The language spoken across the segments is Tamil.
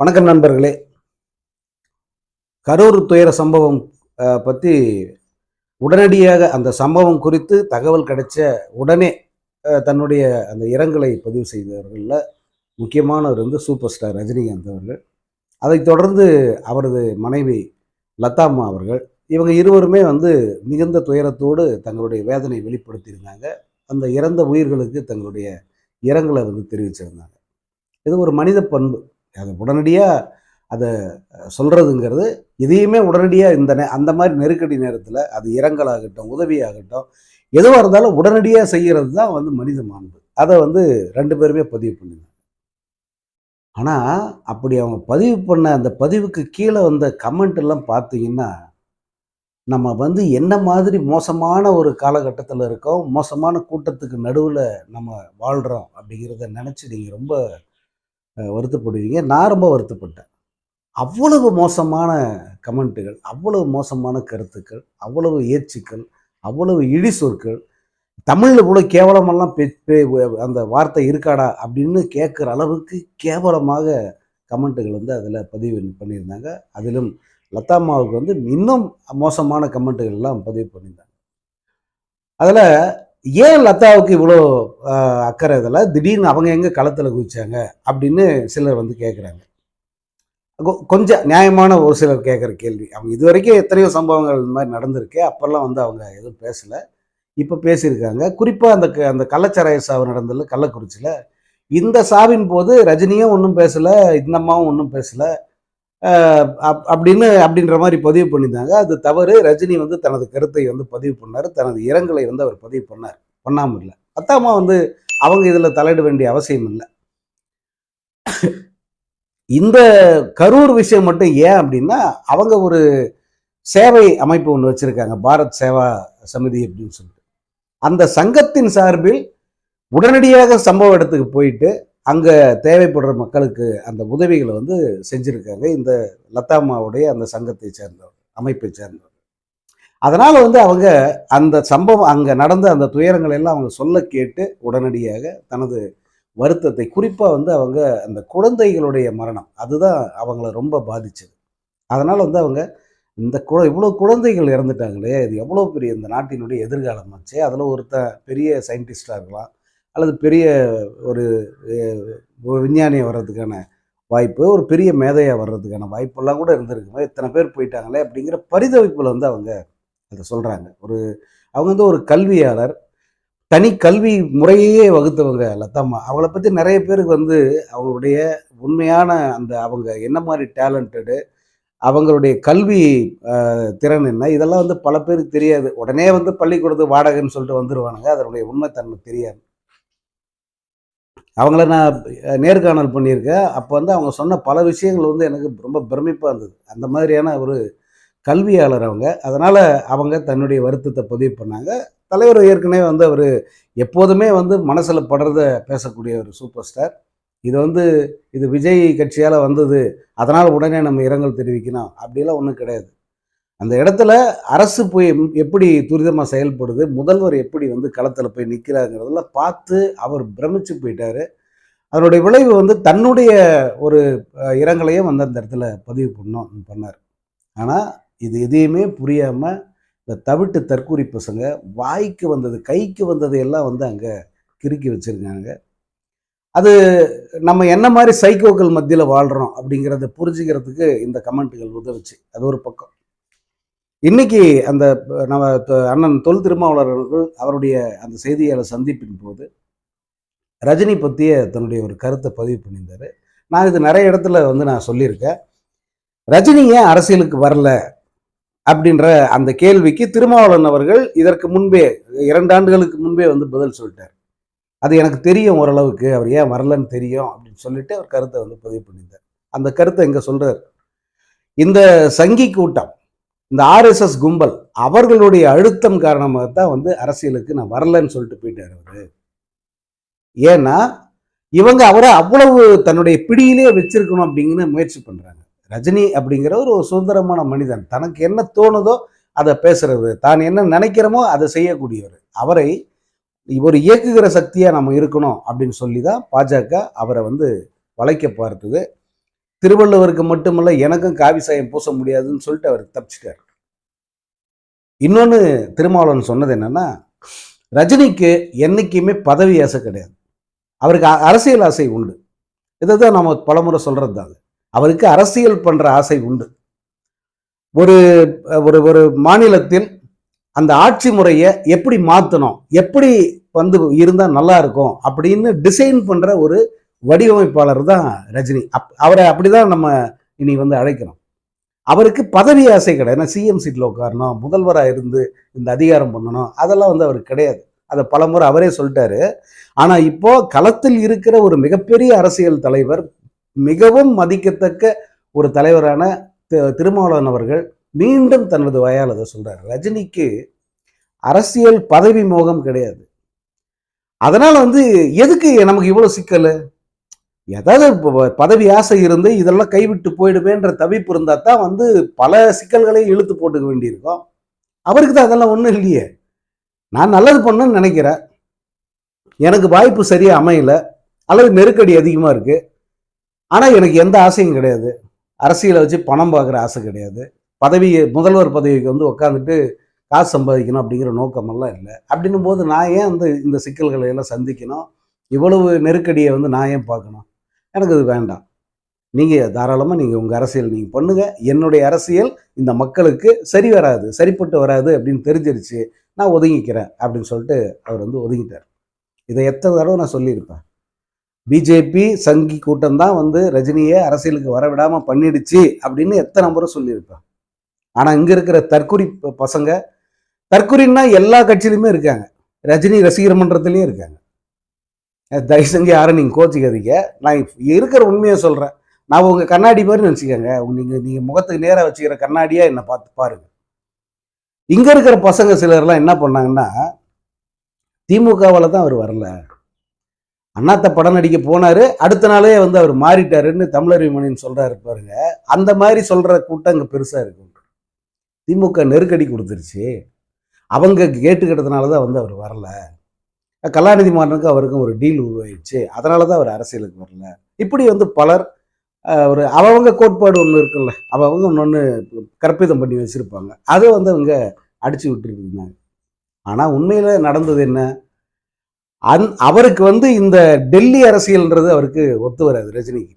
வணக்கம் நண்பர்களே. கரூர் துயர சம்பவம் பற்றி உடனடியாக அந்த சம்பவம் குறித்து தகவல் கிடைச்ச உடனே தன்னுடைய அந்த இரங்கலை பதிவு செய்தவர்களில் முக்கியமானவர் வந்து சூப்பர் ஸ்டார் ரஜினிகாந்த் அவர்கள் அதைத் தொடர்ந்து அவரது மனைவி லதாம்மா அவர்கள் இவங்க இருவருமே வந்து மிகுந்த துயரத்தோடு தங்களுடைய வேதனை வெளிப்படுத்தியிருந்தாங்க. அந்த இறந்த உயிர்களுக்கு தங்களுடைய இரங்கலை வந்து தெரிவிச்சிருந்தாங்க. இது ஒரு மனித பண்பு. அது உடனடியாக அதை சொல்கிறதுங்கிறது இதையுமே உடனடியாக இந்த நே அந்த மாதிரி நெருக்கடி நேரத்தில் அது இரங்கலாகட்டும் உதவியாகட்டும் எதுவாக இருந்தாலும் உடனடியாக செய்கிறது தான் வந்து மனித மாண்பு. அதை வந்து ரெண்டு பேருமே பதிவு பண்ணிருந்தாங்க. ஆனால் அப்படி அவங்க பதிவு பண்ண அந்த பதிவுக்கு கீழே வந்த கமெண்ட் எல்லாம் பார்த்தீங்கன்னா நம்ம வந்து என்ன மாதிரி மோசமான ஒரு காலகட்டத்தில் இருக்கோம் மோசமான கூட்டத்துக்கு நடுவில் நம்ம வாழ்கிறோம் அப்படிங்கிறத நினச்சி நீங்கள் ரொம்ப வருத்தப்படுவீங்க. நான் ரொம்ப வருத்தப்பட்டேன். அவ்வளவு மோசமான கமெண்ட்டுகள் அவ்வளவு மோசமான கருத்துக்கள் அவ்வளவு ஏச்சுக்கள் அவ்வளவு இழி சொற்கள் தமிழில் கூட கேவலமெல்லாம் பே பே- அந்த வார்த்தை இருக்காடா அப்படின்னு கேட்குற அளவுக்கு கேவலமாக கமெண்ட்டுகள் வந்து அதில் பதிவு பண்ணியிருந்தாங்க. அதிலும் லதாமாவுக்கு வந்து இன்னும் மோசமான கமெண்ட்டுகள்லாம் பதிவு பண்ணியிருந்தாங்க. அதில் ஏன் லதாவுக்கு இவ்வளோ அக்கறை இதில்? திடீர்னு அவங்க எங்கே களத்தில் குதிச்சாங்க? அப்படின்னு சிலர் வந்து கேட்குறாங்க கொஞ்சம் நியாயமான ஒரு சிலர் கேட்குற கேள்வி. அவங்க இது வரைக்கும் எத்தனையோ சம்பவங்கள் இந்த மாதிரி நடந்திருக்கு. அப்போல்லாம் வந்து அவங்க எதுவும் பேசலை. இப்போ பேசியிருக்காங்க. குறிப்பாக அந்த க- அந்த கள்ளச்சாராய சாவு நடந்ததில்ல கள்ளக்குறிச்சியில். இந்த சாவின் போது ரஜினியும் ஒன்றும் பேசலை இந்த அம்மாவும் ஒன்றும் பேசலை. அப்படின்னு அப்படின்ற மாதிரி பதிவு பண்ணியிருந்தாங்க. அது தவறு. ரஜினி வந்து தனது கருத்தை வந்து பதிவு பண்ணார். தனது இரங்கலை வந்து அவர் பதிவு பண்ணார். பண்ணாமல் இல்லை அத்தாமா வந்து அவங்க இதில் தலையிட வேண்டிய அவசியம் இல்லை. இந்த கரூர் விஷயம் மட்டும் ஏன் அப்படின்னா அவங்க ஒரு சேவை அமைப்பு ஒன்று வச்சுருக்காங்க. பாரத் சேவா சமிதி அப்படின்னு சொல்லிட்டு. அந்த சங்கத்தின் சார்பில் உடனடியாக சம்பவ இடத்துக்கு போயிட்டு அங்கே தேவைப்படுற மக்களுக்கு அந்த உதவிகளை வந்து செஞ்சுருக்காங்க. இந்த லதாமாவுடைய அந்த சங்கத்தை சேர்ந்தவர் அமைப்பை சேர்ந்தவர். அதனால் வந்து அவங்க அந்த சம்பவம் அங்கே நடந்த அந்த துயரங்களை எல்லாம் அவங்க சொல்ல கேட்டு உடனடியாக தனது வருத்தத்தை குறிப்பாக வந்து அவங்க அந்த குழந்தைகளுடைய மரணம் அதுதான் அவங்கள ரொம்ப பாதிச்சது. அதனால் வந்து அவங்க இந்த கு இவ்வளோ குழந்தைகள் இறந்துட்டாங்களே இது எவ்வளோ பெரிய இந்த நாட்டினுடைய எதிர்காலமாச்சு அதில் ஒருத்தன் பெரிய சயின்டிஸ்டாக இருக்கலாம் அல்லது பெரிய ஒரு ஒரு விஞ்ஞானியை வர்றதுக்கான வாய்ப்பு ஒரு பெரிய மேதையாக வர்றதுக்கான வாய்ப்பெல்லாம் கூட இருந்திருக்குமா இத்தனை பேர் போயிட்டாங்களே அப்படிங்கிற பரிதவிப்பில் வந்து அவங்க அதை சொல்கிறாங்க ஒரு அவங்க வந்து ஒரு கல்வியாளர். தனி கல்வி முறையே வகுத்தவங்க லதாம்மா. அவங்கள பற்றி நிறைய பேருக்கு வந்து அவங்களுடைய உண்மையான அந்த அவங்க என்ன மாதிரி டேலண்டடு அவங்களுடைய கல்வி திறன் என்ன இதெல்லாம் வந்து பல பேருக்கு தெரியாது. உடனே வந்து பள்ளிக்கூடத்து வாடகைன்னு சொல்லிட்டு வந்துடுவானுங்க அதனுடைய உண்மைத்தன்மை தெரியாது. அவங்கள நான் நேர்காணல் பண்ணியிருக்கேன். அப்போ வந்து அவங்க சொன்ன பல விஷயங்கள் வந்து எனக்கு ரொம்ப பிரமிப்பாக இருந்தது. அந்த மாதிரியான ஒரு கல்வியாளர் அவங்க. அதனால் அவங்க தன்னுடைய வருத்தத்தை பதிவு பண்ணாங்க. தலைவர் ஏற்கனவே வந்து அவர் எப்போதுமே வந்து மனசில் படுறத பேசக்கூடிய ஒரு சூப்பர் ஸ்டார். இது வந்து இது விஜய் கட்சியால் வந்தது. அதனால் உடனே நம்ம இரங்கல் தெரிவிக்கணும். அப்படிலாம் ஒன்றும் கிடையாது. அந்த இடத்துல அரசு போய் எப்படி துரிதமாக செயல்படுது முதல்வர் எப்படி வந்து களத்தில் போய் நிற்கிறாங்கிறதெல்லாம் பார்த்து அவர் பிரமிச்சு போயிட்டார். அதனுடைய விளைவு வந்து தன்னுடைய ஒரு இரங்கலையும் வந்து அந்த இடத்துல பதிவு பண்ணோம் பண்ணார். ஆனால் இது எதையுமே புரியாமல் இந்த தவிட்டு தற்கூரி பசங்க வாய்க்கு வந்தது கைக்கு வந்தது எல்லாம் வந்து அங்கே கிறுக்கி வச்சுருக்காங்க. அது நம்ம என்ன மாதிரி சைக்கோக்கள் மத்தியில் வாழ்கிறோம் அப்படிங்கிறத புரிஞ்சுக்கிறதுக்கு இந்த கமெண்ட்டுகள் உதவுச்சு. அது ஒரு பக்கம். இன்னைக்கு அந்த நம்ம அண்ணன் தொல் திருமாவளர்கள் அவருடைய அந்த செய்தியாளர் சந்திப்பின் போது ரஜினி பற்றிய தன்னுடைய ஒரு கருத்தை பதிவு பண்ணியிருந்தாரு. நான் இது நிறைய இடத்துல வந்து நான் சொல்லியிருக்கேன். ரஜினி ஏன் அரசியலுக்கு வரல அப்படின்ற அந்த கேள்விக்கு திருமாவளவன் அவர்கள் இதற்கு முன்பே இரண்டு ஆண்டுகளுக்கு முன்பே வந்து பதில் சொல்லிட்டார். அது எனக்கு தெரியும் ஓரளவுக்கு அவர் ஏன் வரலன்னு தெரியும் அப்படின்னு சொல்லிட்டு அவர் கருத்தை வந்து பதிவு பண்ணியிருந்தார். அந்த கருத்தை இங்கே சொல்கிறார் இந்த சங்கி கூட்டம் இந்த ஆர்எஸ்எஸ் கும்பல் அவர்களுடைய அழுத்தம் காரணமாக தான் வந்து அரசியலுக்கு நான் வரலன்னு சொல்லிட்டு போயிட்டார் அவர். ஏன்னா இவங்க அவரை அவ்வளவு தன்னுடைய பிடியிலே வச்சிருக்கணும் அப்படிங்கிற முயற்சி பண்ணுறாங்க ரஜினி அப்படிங்கிறவர் ஒரு சுதந்திரமான மனிதன் தனக்கு என்ன தோணுதோ அதை பேசுறது தான் என்ன நினைக்கிறோமோ அதை செய்யக்கூடியவர். அவரை ஒரு இயக்குகிற சக்தியாக நம்ம இருக்கணும் அப்படின்னு சொல்லி தான் பாஜக அவரை வந்து வளைக்க பார்த்தது. திருவள்ளுவருக்கு மட்டுமல்ல எனக்கும் காவி சாயம் பூச முடியாதுன்னு சொல்லிட்டு அவர் தப்பிச்சிட்டார். இன்னொன்று திருமாவளவன் சொன்னது என்னன்னா ரஜினிக்கு என்னைக்குமே பதவி ஆசை கிடையாது. அவருக்கு அ- அரசியல் ஆசை உண்டு. இதை தான் நம்ம பலமுறை சொல்கிறது தான் அது. அவருக்கு அரசியல் பண்ணுற ஆசை உண்டு. ஒரு ஒரு ஒரு மாநிலத்தில் அந்த ஆட்சி முறையை எப்படி மாற்றணும் எப்படி வந்து இருந்தால் நல்லா இருக்கும் அப்படின்னு டிசைன் பண்ணுற ஒரு வடிவமைப்பாளர் தான் ரஜினி. அப் அவரை அப்படிதான் நம்ம இனி வந்து அழைக்கிறோம். அவருக்கு பதவி ஆசை கிடையாது. சிஎம் சீட்டில் உட்காரணும் முதல்வராக இருந்து இந்த அதிகாரம் பண்ணணும் அதெல்லாம் வந்து அவருக்கு கிடையாது. அதை பலமுறை அவரே சொல்லிட்டாரு. ஆனால் இப்போ களத்தில் இருக்கிற ஒரு மிகப்பெரிய அரசியல் தலைவர் மிகவும் மதிக்கத்தக்க ஒரு தலைவரான தி- திருமாவளவன் அவர்கள் மீண்டும் தனது வயால் அதை சொல்றாரு. ரஜினிக்கு அரசியல் பதவி மோகம் கிடையாது. அதனால் வந்து எதுக்கு நமக்கு இவ்வளோ சிக்கல்? ஏதாவது பதவி ஆசை இருந்து இதெல்லாம் கைவிட்டு போயிடுவேன்ற தவிப்பு இருந்தால் தான் வந்து பல சிக்கல்களையும் இழுத்து போட்டுக்க வேண்டியிருக்கோம். அவருக்கு தான் அதெல்லாம் ஒன்றும் இல்லையே. நான் நல்லது பண்ணணும்னு நினைக்கிறேன். எனக்கு வாய்ப்பு சரியாக அமையல. அல்லது நெருக்கடி அதிகமாக இருக்குது ஆனால் எனக்கு எந்த ஆசையும் கிடையாது. அரசியலை வச்சு பணம் பார்க்குற ஆசை கிடையாது. பதவியை முதல்வர் பதவிக்கு வந்து உட்காந்துட்டு காசு சம்பாதிக்கணும் அப்படிங்கிற நோக்கமெல்லாம் இல்லை. அப்படின்னும் போது நான் ஏன் வந்து இந்த சிக்கல்களை எல்லாம் சந்திக்கணும்? இவ்வளவு நெருக்கடியை வந்து நான் ஏன் பார்க்கணும்? எனக்கு இது வேண்டாம். நீங்கள் தாராளமாக நீங்கள் உங்கள் அரசியல் நீங்கள் பண்ணுங்கள் என்னுடைய அரசியல் இந்த மக்களுக்கு சரி வராது சரிப்பட்டு வராது அப்படின்னு தெரிஞ்சிருச்சு நான் ஒதுங்கிக்கிறேன் அப்படின்னு சொல்லிட்டு அவர் வந்து ஒதுங்கிட்டார். இதை எத்தனை தடவை நான் சொல்லியிருப்பேன். பிஜேபி சங்கி கூட்டம் தான் வந்து ரஜினியை அரசியலுக்கு வர பண்ணிடுச்சு அப்படின்னு எத்தனை முறை சொல்லியிருப்பேன். ஆனால் இங்கே இருக்கிற தற்குறி பசங்க தற்குறின்னா எல்லா கட்சியிலுமே இருக்காங்க. ரஜினி ரசிகர் மன்றத்துலேயும் இருக்காங்க. தயவு செஞ்சு யாரும் நீங்கள் கோச்சிக்காதீங்க. நான் இருக்கிற உண்மையை சொல்கிறேன் நான் உங்கள் கண்ணாடி மாதிரி நினச்சிக்கோங்க. நீங்கள் நீங்கள் முகத்துக்கு நேராக வச்சுக்கிற கண்ணாடியாக என்னை பார்த்து பாருங்க. இங்கே இருக்கிற பசங்க சிலர்லாம் என்ன பண்ணாங்கன்னா திமுகவால் தான் அவர் வரல. அண்ணாத்த படம் நடிக்க போனார். அடுத்த நாளே வந்து அவர் மாறிட்டாருன்னு தமிழறிமணின்னு சொல்கிறாரு பாருங்க. அந்த மாதிரி சொல்கிற கூட்டம் இங்கே பெருசாக இருக்கும் திமுக நெருக்கடி கொடுத்துருச்சு. அவங்க கேட்டுக்கிட்டதுனால தான் வந்து அவர் வரல. கலாநிதி மாறனுக்கு அவருக்கும் ஒரு டீல் உருவாயிடுச்சு. அதனால தான் அவர் அரசியலுக்கு வரல. இப்படி வந்து பலர் ஒரு அவங்க கோட்பாடு ஒன்று இருக்குல்ல அவங்க ஒன்று கற்பிதம் பண்ணி வச்சுருப்பாங்க. அதை வந்து அவங்க அடிச்சு விட்டுட்டு ஆனால் உண்மையில் நடந்தது என்ன? அந் அவருக்கு வந்து இந்த டெல்லி அரசியல்ன்றது அவருக்கு ஒத்து வராது ரஜினிக்கு.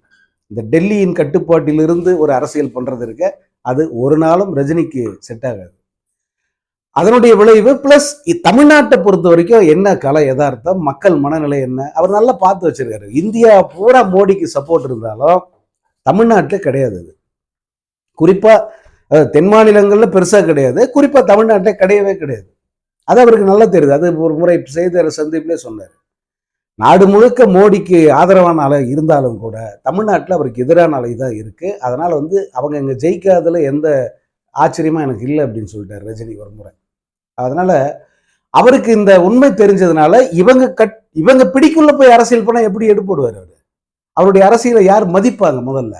இந்த டெல்லியின் கட்டுப்பாட்டிலிருந்து ஒரு அரசியல் பண்ணுறது இருக்க அது ஒரு நாளும் ரஜினிக்கு செட் ஆகாது. அதனுடைய விளைவு பிளஸ் தமிழ்நாட்டை பொறுத்த வரைக்கும் என்ன கலை யதார்த்தம் மக்கள் மனநிலை என்ன அவர் நல்லா பார்த்து வச்சிருக்காரு. இந்தியா பூரா மோடிக்கு சப்போர்ட் இருந்தாலும் தமிழ்நாட்டில் கிடையாது அது. குறிப்பாக தென் மாநிலங்களில் பெருசாக கிடையாது. குறிப்பாக தமிழ்நாட்டில் கிடையவே கிடையாது. அது அவருக்கு நல்லா தெரியுது. அது ஒரு முறை செய்தியாளர் சந்திப்பிலே சொன்னார். நாடு முழுக்க மோடிக்கு ஆதரவான அலை இருந்தாலும் கூட தமிழ்நாட்டில் அவருக்கு எதிரான அலை தான் இருக்குது அதனால் வந்து அவங்க இங்கே ஜெயிக்காததில் எந்த ஆச்சரியமாக எனக்கு இல்லை அப்படின்னு சொல்லிட்டார் ரஜினி ஒரு முறை. அதனால அவருக்கு இந்த உண்மை தெரிஞ்சதுனால இவங்க கட் இவங்க பிடிக்குள்ள போய் அரசியல் பண்ணால் எப்படி எடுப்படுவார் அவர்? அவருடைய அரசியலை யார் மதிப்பாங்க முதல்ல?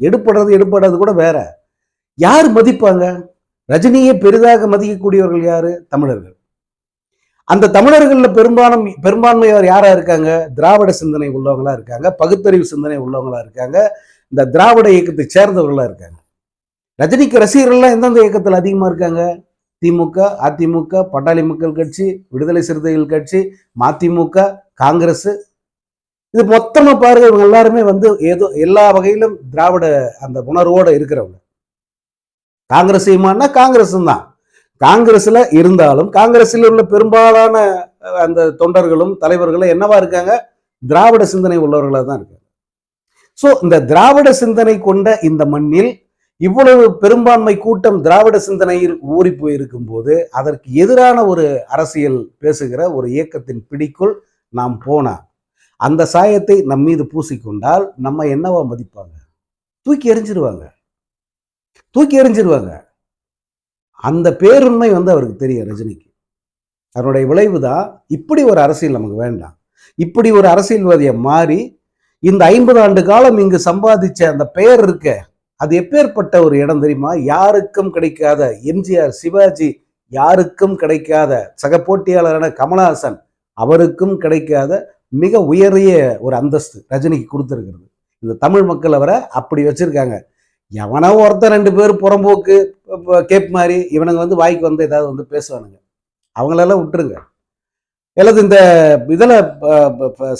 எடுப்படுறது எடுப்படுறது கூட வேற. யார் மதிப்பாங்க? ரஜினியை பெரிதாக மதிக்கக்கூடியவர்கள் யாரு? தமிழர்கள். அந்த தமிழர்களில் பெரும்பாலும் பெரும்பான்மையார் யாரா இருக்காங்க? திராவிட சிந்தனை உள்ளவங்களா இருக்காங்க. பகுத்தறிவு சிந்தனை உள்ளவங்களா இருக்காங்க. இந்த திராவிட இயக்கத்தை சேர்ந்தவர்களா இருக்காங்க. ரஜினிக்கு ரசிகர்கள்லாம் எந்தெந்த இயக்கத்தில் அதிகமா இருக்காங்க? திமுக அதிமுக பட்டாளி மக்கள் கட்சி விடுதலை சிறுத்தைகள் கட்சி மதிமுக காங்கிரஸ். இது மொத்தமா பாருங்க இவங்க எல்லாருமே வந்து ஏதோ எல்லா வகையிலும் திராவிட அந்த உணர்வோட இருக்கிறவங்க. காங்கிரஸ் சீமான்னா காங்கிரஸ் தான். காங்கிரஸ்ல இருந்தாலும் காங்கிரஸில் உள்ள பெரும்பாலான அந்த தொண்டர்களும் தலைவர்களும் என்னவா இருக்காங்க? திராவிட சிந்தனை உள்ளவர்களாக தான் இருக்காங்க. ஸோ இந்த திராவிட சிந்தனை கொண்ட இந்த மண்ணில் இவ்வளவு பெரும்பான்மை கூட்டம் திராவிட சிந்தனையில் ஊறி போயிருக்கும் போது அதற்கு எதிரான ஒரு அரசியல் பேசுகிற ஒரு இயக்கத்தின் பிடிக்குள் நாம் போனா அந்த சாயத்தை நம் மீது பூசிக்கொண்டால் நம்ம என்னவா மதிப்பாங்க? தூக்கி எறிஞ்சிருவாங்க. தூக்கி எறிஞ்சிருவாங்க. அந்த பேருண்மை வந்து அவருக்கு தெரியும் ரஜினிக்கு. அதனுடைய விளைவு தான் இப்படி ஒரு அரசியல் நமக்கு வேண்டாம். இப்படி ஒரு அரசியல்வாதியை மாறி இந்த ஐம்பது ஆண்டு காலம் இங்கு சம்பாதிச்ச அந்த பெயர் இருக்க அது எப்பேற்பட்ட ஒரு இடம் தெரியுமா? யாருக்கும் கிடைக்காத எம்ஜிஆர் சிவாஜி யாருக்கும் கிடைக்காத சக போட்டியாளரான கமலஹாசன் அவருக்கும் கிடைக்காத மிக உயரிய ஒரு அந்தஸ்து ரஜினிக்கு கொடுத்துருக்கிறது. இந்த தமிழ் மக்கள் அவரை அப்படி வச்சிருக்காங்க. எவனோ ஒருத்தன் ரெண்டு பேர் புறம்போக்கு கேப் மாதிரி இவனுங்க வந்து வாய்க்கு வந்து ஏதாவது வந்து பேசுவானுங்க. அவங்களெல்லாம் விட்டுருங்க. அல்லது இந்த இதில்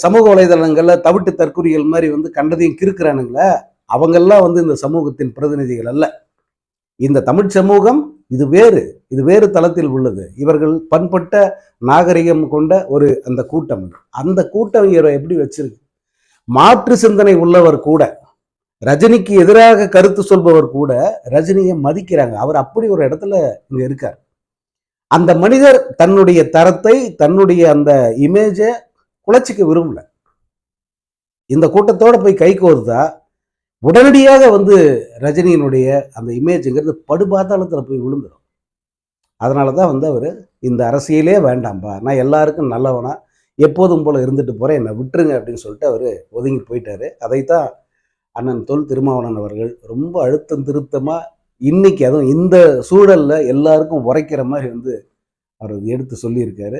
சமூக வலைதளங்களில் தவிட்டு தற்குறிகள் மாதிரி வந்து கண்டதையும் கிறுக்குறானுங்களே. அவங்கெல்லாம் வந்து இந்த சமூகத்தின் பிரதிநிதிகள் அல்ல. இந்த தமிழ் சமூகம் இது வேறு இது வேறு தளத்தில் உள்ளது. இவர்கள் பண்பட்ட நாகரிகம் கொண்ட ஒரு அந்த கூட்டம் அந்த கூட்டம் இவரை எப்படி வச்சிருக்கு? மாற்று சிந்தனை உள்ளவர் கூட ரஜினிக்கு எதிராக கருத்து சொல்பவர் கூட ரஜினியை மதிக்கிறாங்க. அவர் அப்படி ஒரு இடத்துல இங்க இருக்கார். அந்த மனிதர் தன்னுடைய தரத்தை தன்னுடைய அந்த இமேஜை குலைச்சிக்க விரும்பல. இந்த கூட்டத்தோட போய் கை கோர்த்தா உடனடியாக வந்து ரஜினியினுடைய அந்த இமேஜுங்கிறது படுபாத்தாளத்தில் போய் விழுந்துடும் அதனால தான் வந்து அவர் இந்த அரசியலே வேண்டாம்ப்பா நான் எல்லாருக்கும் நல்லவனா எப்போதும் போல் இருந்துட்டு போகிறேன் என்னை விட்டுருங்க அப்படின்னு சொல்லிட்டு அவர் ஒதுங்கி போயிட்டாரு. அதைத்தான் அண்ணன் தொல் திருமாவணன் அவர்கள் ரொம்ப அழுத்தம் திருத்தமாக இன்னைக்கு அதுவும் இந்த சூழலில் எல்லாருக்கும் உரைக்கிற மாதிரி வந்து அவர் எடுத்து சொல்லியிருக்காரு.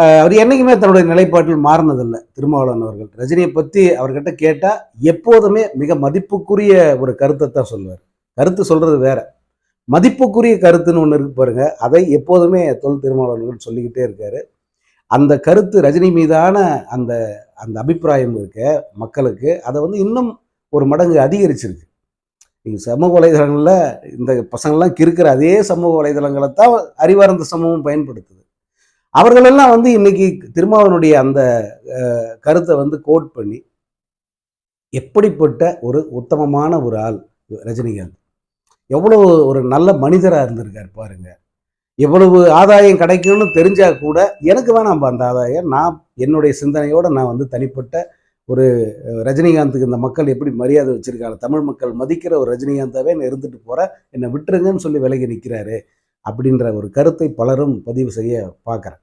அவர் என்றைக்குமே தன்னுடைய நிலைப்பாட்டில் மாறினதில்லை திருமாவளவன் அவர்கள். ரஜினியை பற்றி அவர்கிட்ட கேட்டால் எப்போதுமே மிக மதிப்புக்குரிய ஒரு கருத்தை தான் சொல்லுவார். கருத்து சொல்கிறது வேற. மதிப்புக்குரிய கருத்துன்னு ஒன்று இருக்கு பாருங்க அதை எப்போதுமே தொல் திருமாவளவன் சொல்லிக்கிட்டே இருக்காரு. அந்த கருத்து ரஜினி மீதான அந்த அந்த அபிப்பிராயம் இருக்க மக்களுக்கு அதை வந்து இன்னும் ஒரு மடங்கு அதிகரிச்சிருக்கு. நீங்கள் சமூக வலைதளங்களில் இந்த பசங்கள்லாம் கிறுக்கிற அதே சமூக வலைதளங்களை தான் அறிவார்ந்த சமூகம் பயன்படுத்துது. அவர்களெல்லாம் வந்து இன்னைக்கு திருமாவனுடைய அந்த கருத்தை வந்து கோட் பண்ணி எப்படிப்பட்ட ஒரு உத்தமமான ஒரு ஆள் ரஜினிகாந்த். எவ்வளவு ஒரு நல்ல மனிதராக இருந்திருக்கார் பாருங்க. எவ்வளவு ஆதாயம் கிடைக்கும்னு தெரிஞ்சா கூட எனக்கு வேணாம் அந்த ஆதாயம். நான் என்னுடைய சிந்தனையோடு நான் வந்து தனிப்பட்ட ஒரு ரஜினிகாந்துக்கு இந்த மக்கள் எப்படி மரியாதை வச்சுருக்காங்க தமிழ் மக்கள் மதிக்கிற ஒரு ரஜினிகாந்தாவே நான் இருந்துட்டு போகிறேன் என்னை விட்டுருங்கன்னு சொல்லி விலகி நிற்கிறாரு அப்படின்ற ஒரு கருத்தை பலரும் பதிவு செய்ய பார்க்குறேன்.